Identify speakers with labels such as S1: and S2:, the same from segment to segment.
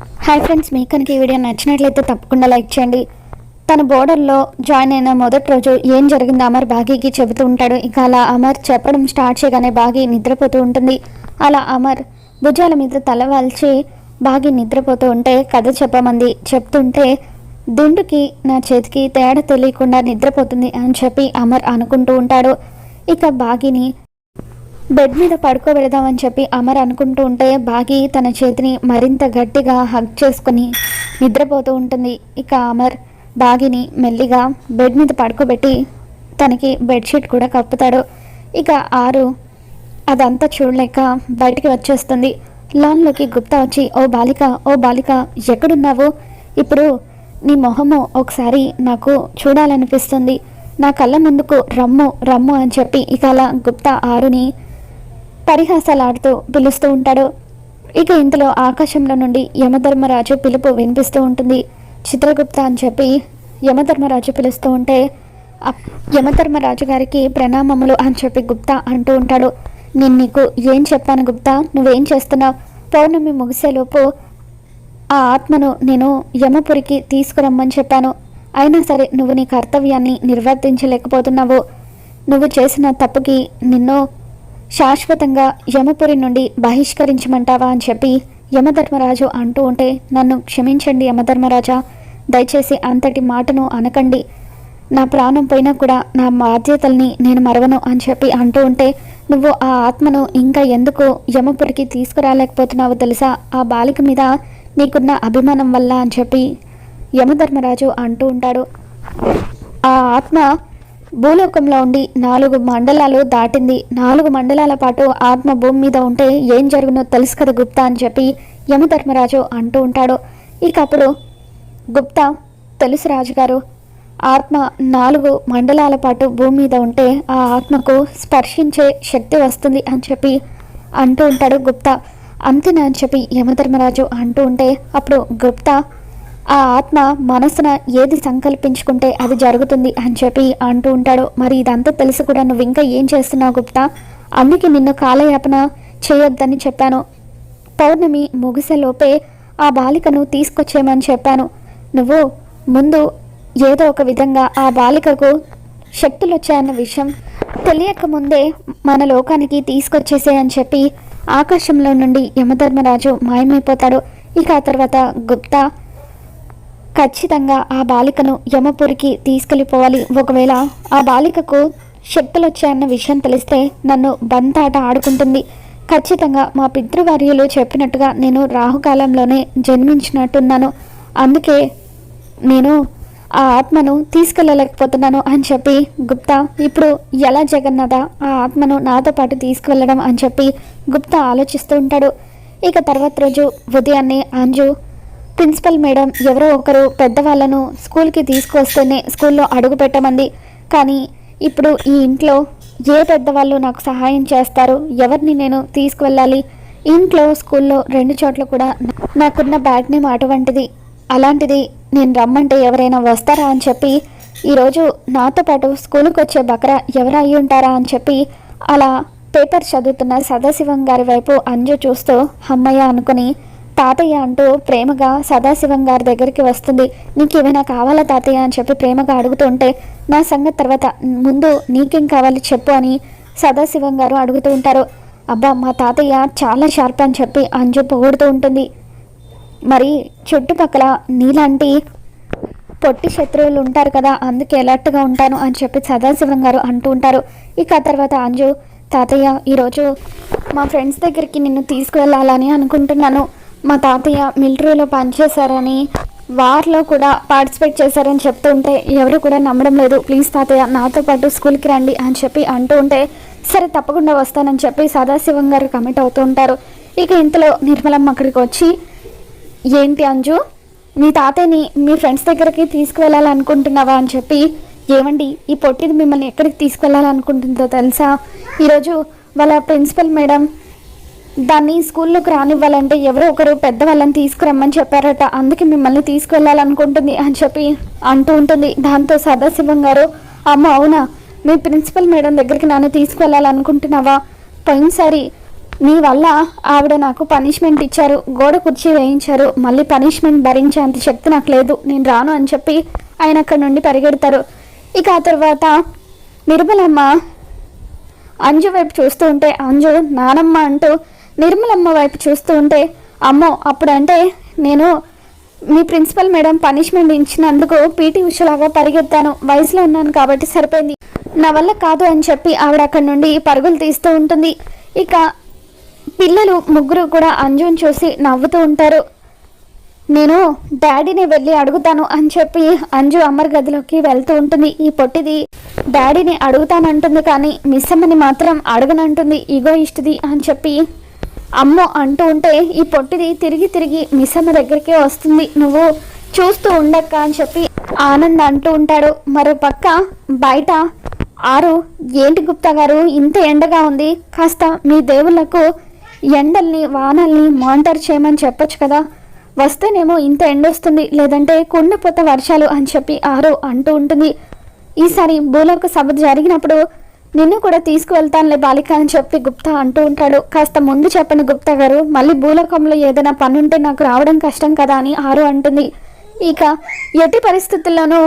S1: Hi friends మీకు కనుక ఈ వీడియో నచ్చినట్లయితే తప్పకుండా లైక్ చేయండి. తన బోర్డర్లో జాయిన్ అయిన మొదటి రోజు ఏం జరిగిందో అమర్ బాగీకి చెబుతూ ఉంటాడు. ఇక అలా అమర్ చెప్పడం స్టార్ట్ చేయగానే బాగి నిద్రపోతూ ఉంటుంది. అలా అమర్ భుజాల మీద తల వాల్చి బాగి నిద్రపోతూ ఉంటే కథ చెప్పమంది. చెప్తుంటే దిండుకి నా చేతికి తేడా తెలియకుండా నిద్రపోతుంది అని చెప్పి అమర్ అనుకుంటూ ఉంటాడు. ఇక బాగిని బెడ్ మీద పడుకోబెడదామని చెప్పి అమర్ అనుకుంటూ ఉంటే బాగి తన చేతిని మరింత గట్టిగా హగ్ చేసుకుని నిద్రపోతూ ఉంటుంది. ఇక అమర్ బాగిని మెల్లిగా బెడ్ మీద పడుకోబెట్టి తనకి బెడ్షీట్ కూడా కప్పుతాడు. ఇక ఆరు అదంతా చూడలేక బయటికి వచ్చేస్తుంది. లాన్లోకి గుప్తా వచ్చి ఓ బాలిక ఓ బాలిక ఎక్కడున్నావు? ఇప్పుడు నీ మొహము ఒకసారి నాకు చూడాలనిపిస్తుంది. నా కళ్ళ ముందుకు రమ్ము రమ్ము అని చెప్పి ఇక అలా గుప్తా ఆరుని పరిహాసాలాడుతూ పిలుస్తూ ఉంటాడు. ఇక ఇంతలో ఆకాశంలో నుండి యమధర్మరాజు పిలుపు వినిపిస్తూ ఉంటుంది. చిత్రగుప్త అని చెప్పి యమధర్మరాజు పిలుస్తూ ఉంటే యమధర్మరాజు గారికి ప్రణామములు అని చెప్పి గుప్తా అంటూ ఉంటాడు. నేను నీకు ఏం చెప్పాను గుప్తా? నువ్వేం చేస్తున్నావు? పౌర్ణమి ముగిసేలోపు ఆ ఆత్మను నేను యమపురికి తీసుకురమ్మని చెప్పాను. అయినా సరే నువ్వు నీ కర్తవ్యాన్ని నిర్వర్తించలేకపోతున్నావు. నువ్వు చేసిన తప్పుకి నిన్ను శాశ్వతంగా యమపురి నుండి బహిష్కరించమంటావా అని చెప్పి యమధర్మరాజు అంటూ ఉంటే నన్ను క్షమించండి యమధర్మరాజా. దయచేసి అంతటి మాటను అనకండి. నా ప్రాణం పోయినా కూడా నా బాధ్యతల్ని నేను మరవను అని చెప్పి అంటూ ఉంటే నువ్వు ఆ ఆత్మను ఇంకా ఎందుకు యమపురికి తీసుకురాలేకపోతున్నావో తెలుసా? ఆ బాలిక మీద నీకున్న అభిమానం వల్ల అని చెప్పి యమధర్మరాజు అంటూ ఉంటాడు. ఆ ఆత్మ భూలోకంలో ఉండి నాలుగు మండలాలు దాటింది. నాలుగు మండలాల పాటు ఆత్మ భూమి మీద ఉంటే ఏం జరుగునో తెలుసు కదా గుప్తా అని చెప్పి యమధర్మరాజు అంటూ ఉంటాడు. ఇక అప్పుడు గుప్తా తెలుసు రాజుగారు ఆత్మ నాలుగు మండలాల పాటు భూమి మీద ఉంటే ఆ ఆత్మకు స్పర్శించే శక్తి వస్తుంది అని చెప్పి అంటూ ఉంటాడు గుప్తా. అంతేనా అని చెప్పి యమధర్మరాజు అంటూ ఉంటే అప్పుడు గుప్తా ఆ ఆత్మ మనసున ఏది సంకల్పించుకుంటే అది జరుగుతుంది అని చెప్పి అంటూ ఉంటాడు. మరి ఇదంతా తెలిసి కూడా నువ్వు ఇంకా ఏం చేస్తున్నావు గుప్తా? అందుకే నిన్ను కాలయాపన చేయొద్దని చెప్పాను. పౌర్ణమి ముగిసేలోపే ఆ బాలికను తీసుకొచ్చేయమని చెప్పాను. నువ్వు ముందు ఏదో ఒక విధంగా ఆ బాలికకు శక్తులు వచ్చాయన్న విషయం తెలియక ముందే మన లోకానికి తీసుకొచ్చేసేయని చెప్పి ఆకాశంలో నుండి యమధర్మరాజు మాయమైపోతాడు. ఇక ఆ తర్వాత గుప్తా ఖచ్చితంగా ఆ బాలికను యమపురికి తీసుకెళ్ళిపోవాలి. ఒకవేళ ఆ బాలికకు శక్తులు వచ్చాయన్న విషయం తెలిస్తే నన్ను బంతాట ఆడుకుంటుంది. ఖచ్చితంగా మా పితృవర్యులు చెప్పినట్టుగా నేను రాహుకాలంలోనే జన్మించినట్టున్నాను. అందుకే నేను ఆ ఆత్మను తీసుకెళ్ళలేకపోతున్నాను అని చెప్పి గుప్తా ఇప్పుడు ఎలా జగన్నాథ ఆ ఆత్మను నాతో పాటు తీసుకువెళ్ళడం అని చెప్పి గుప్తా ఆలోచిస్తూ ఉంటాడు. ఇక తర్వాత రోజు ఉదయాన్నే అంజు ప్రిన్సిపల్ మేడం ఎవరో ఒకరు పెద్దవాళ్ళను స్కూల్కి తీసుకొస్తేనే స్కూల్లో అడుగు పెట్టమంది. కానీ ఇప్పుడు ఈ ఇంట్లో ఏ పెద్దవాళ్ళు నాకు సహాయం చేస్తారు ఎవరిని నేను తీసుకువెళ్ళాలి? ఇంట్లో స్కూల్లో రెండు చోట్ల కూడా నాకున్న బ్యాడ్ నేమ్ అటువంటిది అలాంటిది నేను రమ్మంటే ఎవరైనా వస్తారా అని చెప్పి ఈరోజు నాతో పాటు స్కూల్కి వచ్చే బకరా ఎవరు అయి ఉంటారా అని చెప్పి అలా పేపర్ చదువుతున్న సదాశివం గారి వైపు అంజు చూస్తూ అమ్మయ్య అనుకుని తాతయ్య అంటూ ప్రేమగా సదాశివం గారి దగ్గరికి వస్తుంది. నీకు ఏమైనా కావాలా తాతయ్య? అని చెప్పి ప్రేమగా అడుగుతుంటే నా సంగతి తర్వాత. ముందు నీకేం కావాలి చెప్పు అని సదాశివం గారు అడుగుతూ ఉంటారు. అబ్బా మా తాతయ్య చాలా షార్ప్ అని చెప్పి అంజు పొగుడుతూ ఉంటుంది. మరి చుట్టుపక్కల నీలాంటి పొట్టి శత్రువులు ఉంటారు కదా అందుకే అలర్ట్గా ఉంటాను అని చెప్పి సదాశివం గారు అంటూ ఉంటారు. ఇక తర్వాత అంజు తాతయ్య ఈరోజు మా ఫ్రెండ్స్ దగ్గరికి నిన్ను తీసుకువెళ్ళాలని అనుకుంటున్నాను. మా తాతయ్య మిలిటరీలో పనిచేశారని వార్లో కూడా పార్టిసిపేట్ చేశారని చెప్తూ ఉంటే ఎవరు కూడా నమ్మడం లేదు. ప్లీజ్ తాతయ్య నాతో పాటు స్కూల్కి రండి అని చెప్పి అంటూ ఉంటే సరే తప్పకుండా వస్తానని చెప్పి సదాశివం గారు కమిట్ అవుతూ ఉంటారు. ఇక ఇంతలో నిర్మలమ్మ అక్కడికి వచ్చి ఏంటి అంజు మీ తాతయ్యని మీ ఫ్రెండ్స్ దగ్గరికి తీసుకువెళ్ళాలనుకుంటున్నావా? అని చెప్పి ఏమండి ఈ పొట్టిది మిమ్మల్ని ఎక్కడికి తీసుకెళ్ళాలనుకుంటుందో తెలుసా? ఈరోజు వాళ్ళ ప్రిన్సిపల్ మేడం దాన్ని స్కూల్లోకి రానివ్వాలంటే ఎవరో ఒకరు పెద్దవాళ్ళని తీసుకురమ్మని చెప్పారట. అందుకే మిమ్మల్ని తీసుకువెళ్ళాలనుకుంటుంది అని చెప్పి అంటూ ఉంటుంది. దాంతో సదాశివం గారు అమ్మ అవునా? మీ ప్రిన్సిపల్ మేడం దగ్గరికి నన్ను తీసుకువెళ్ళాలనుకుంటున్నావా పోయినసారి నీ వల్ల ఆవిడ నాకు పనిష్మెంట్ ఇచ్చారు. గోడ కుర్చీ వేయించారు. మళ్ళీ పనిష్మెంట్ భరించేంత శక్తి నాకు లేదు. నేను రాను అని చెప్పి ఆయన అక్కడి నుండి పరిగెడతారు. ఇక ఆ తర్వాత నిర్మలమ్మ అంజు వైపు చూస్తూ ఉంటే అంజు నానమ్మ అంటూ నిర్మలమ్మ వైపు చూస్తూ ఉంటే అమ్మో అప్పుడంటే నేను మీ ప్రిన్సిపల్ మేడం పనిష్మెంట్ ఇచ్చినందుకు పీటీ ఉషలాగా పరిగెత్తాను. వయసులో ఉన్నాను కాబట్టి సరిపోయింది. నా వల్ల కాదు అని చెప్పి ఆవిడ అక్కడి నుండి పరుగులు తీస్తూ ఉంటుంది. ఇక పిల్లలు ముగ్గురు కూడా అంజుని చూసి నవ్వుతూ ఉంటారు. నేను డాడీని వెళ్ళి అడుగుతాను అని చెప్పి అంజు అమర్ గదిలోకి వెళ్తూ ఉంటుంది. ఈ పొట్టిది డాడీని అడుగుతానంటుంది కానీ మిస్ అమ్మని మాత్రం అడగనంటుంది. ఇగో ఇష్టది అని చెప్పి అమ్మో అంటూ ఉంటే ఈ పొట్టిది తిరిగి తిరిగి మిసమ్మ దగ్గరికే వస్తుంది. నువ్వు చూస్తూ ఉండక్క అని చెప్పి ఆనంద్ అంటూ ఉంటాడు. మరో పక్క బయట ఆరు ఏంటి గుప్తా గారు ఇంత ఎండగా ఉంది. కాస్త మీ దేవుళ్ళకు ఎండల్ని వానల్ని మానిటర్ చేయమని చెప్పొచ్చు కదా. వస్తేనేమో ఇంత ఎండ వస్తుంది లేదంటే కుండపోత వర్షాలు అని చెప్పి ఆరు అంటూ ఉంటుంది. ఈసారి భూలోక సభ జరిగినప్పుడు నిన్ను కూడా తీసుకువెళ్తానులే బాలిక అని చెప్పి గుప్తా అంటూ ఉంటాడు. కాస్త ముందు చెప్పను గుప్తా గారు మళ్ళీ భూలోకంలో ఏదైనా పని ఉంటే నాకు రావడం కష్టం కదా అని ఆరు అంటుంది. ఇక ఎట్టి పరిస్థితుల్లోనూ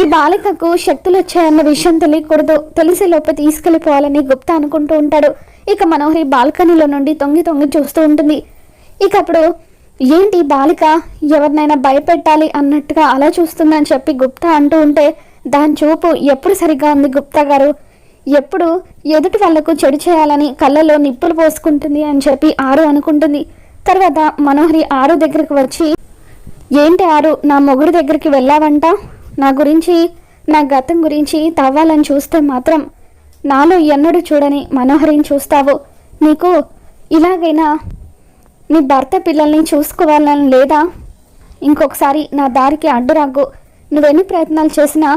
S1: ఈ బాలికకు శక్తులు వచ్చాయన్న విషయం తెలియకూడదు. తెలిసి లోపే తీసుకెళ్ళిపోవాలని గుప్తా అనుకుంటూ ఉంటాడు. ఇక మనోహరి బాల్కనీలో నుండి తొంగి తొంగి చూస్తూ ఉంటుంది. ఇక అప్పుడు ఏంటి బాలిక ఎవరినైనా భయపెట్టాలి అన్నట్టుగా అలా చూస్తుందని చెప్పి గుప్తా అంటూ ఉంటే దాని చూపు ఎప్పుడు సరిగ్గా ఉంది గుప్తా గారు? ఎప్పుడు ఎదుటి వాళ్ళకు చెడు చేయాలని కళ్ళలో నిప్పులు పోసుకుంటుంది అని చెప్పి ఆరు అనుకుంటుంది. తర్వాత మనోహరి ఆరు దగ్గరకు వచ్చి ఏంటి ఆరు నా మొగుడు దగ్గరికి వెళ్ళావంట? నా గురించి నా గతం గురించి తవ్వాలని చూస్తే మాత్రం నాలో ఎన్నడూ చూడని మనోహరిని చూస్తావు. నీకు ఇలాగైనా నీ భర్త పిల్లల్ని చూసుకోవాలని లేదా? ఇంకొకసారి నా దారికి అడ్డురాగు నువ్వెన్ని ప్రయత్నాలు చేసినా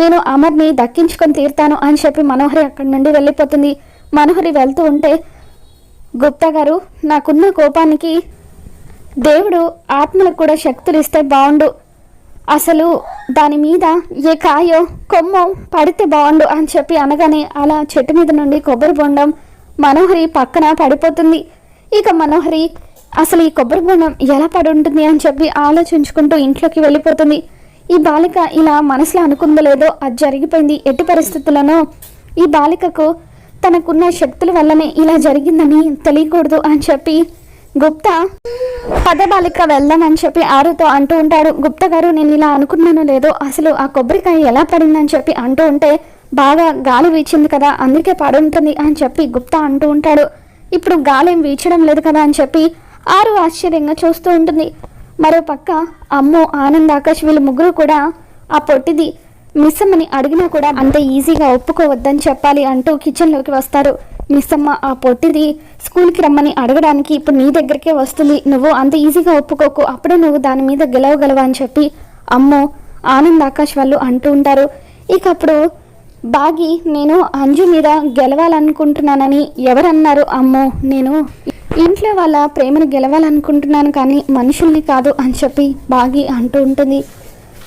S1: నేను అమర్ని దక్కించుకొని తీరుతాను అని చెప్పి మనోహరి అక్కడి నుండి వెళ్ళిపోతుంది. మనోహరి వెళ్తూ ఉంటే గుప్తా గారు నాకున్న కోపానికి దేవుడు ఆత్మలకు కూడా శక్తులు ఇస్తే బాగుండు అసలు దాని మీద ఏ కాయో కొమ్మో పడితే బాగుండు అని చెప్పి అనగానే అలా చెట్టు మీద నుండి కొబ్బరి బొండం మనోహరి పక్కన పడిపోతుంది. ఇక మనోహరి అసలు ఈ కొబ్బరి బొండం ఎలా పడి ఉంటుంది అని చెప్పి ఆలోచించుకుంటూ ఇంట్లోకి వెళ్ళిపోతుంది. ఈ బాలిక ఇలా మనసులో అనుకుందో లేదో అది జరిగిపోయింది. ఎట్టి పరిస్థితుల్లోనో ఈ బాలికకు తనకున్న శక్తుల వల్లనే ఇలా జరిగిందని తెలియకూడదు అని చెప్పి గుప్తా పద బాలిక వెళ్దామని చెప్పి ఆరుతో అంటూ ఉంటాడు. గుప్తా గారు నేను ఇలా అనుకున్నానో లేదో అసలు ఆ కొబ్బరికాయ ఎలా పడిందని చెప్పి అంటూ ఉంటే బాగా గాలి వీచింది కదా అందుకే పడుంటుంది అని చెప్పి గుప్తా అంటూ ఉంటాడు. ఇప్పుడు గాలి ఏం వీచడం లేదు కదా అని చెప్పి ఆరు ఆశ్చర్యంగా చూస్తూ ఉంటుంది. మరో పక్క అమ్మో ఆనంద్ ఆకాష్ వీళ్ళు ముగ్గురు కూడా ఆ పొట్టిది మిస్సమ్మని అడిగినా కూడా అంత ఈజీగా ఒప్పుకోవద్దని చెప్పాలి అంటూ కిచెన్లోకి వస్తారు. మిస్సమ్మ ఆ పొట్టిది స్కూల్కి రమ్మని అడగడానికి ఇప్పుడు నీ దగ్గరికే వస్తుంది. నువ్వు అంత ఈజీగా ఒప్పుకోకు. అప్పుడే నువ్వు దాని మీద గెలవగలవా అని చెప్పి అమ్మో ఆనంద్ ఆకాష్ వాళ్ళు అంటూ ఉంటారు. ఇక అప్పుడు బాగి నేను అంజు మీద గెలవాలనుకుంటున్నానని ఎవరన్నారు? అమ్మో నేను ఇంట్లో వాళ్ళ ప్రేమను గెలవాలనుకుంటున్నాను కానీ మనుషుల్ని కాదు అని చెప్పి బాగి అంటూ ఉంటుంది.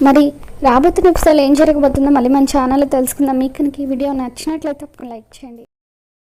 S1: మరి రాబోతున్న ఒకసారి ఏం జరగబోతుందో మళ్ళీ మన ఛానల్లో తెలుసుకుందాం. మీకు కనుక ఈ వీడియో నచ్చినట్లయితే లైక్ చేయండి.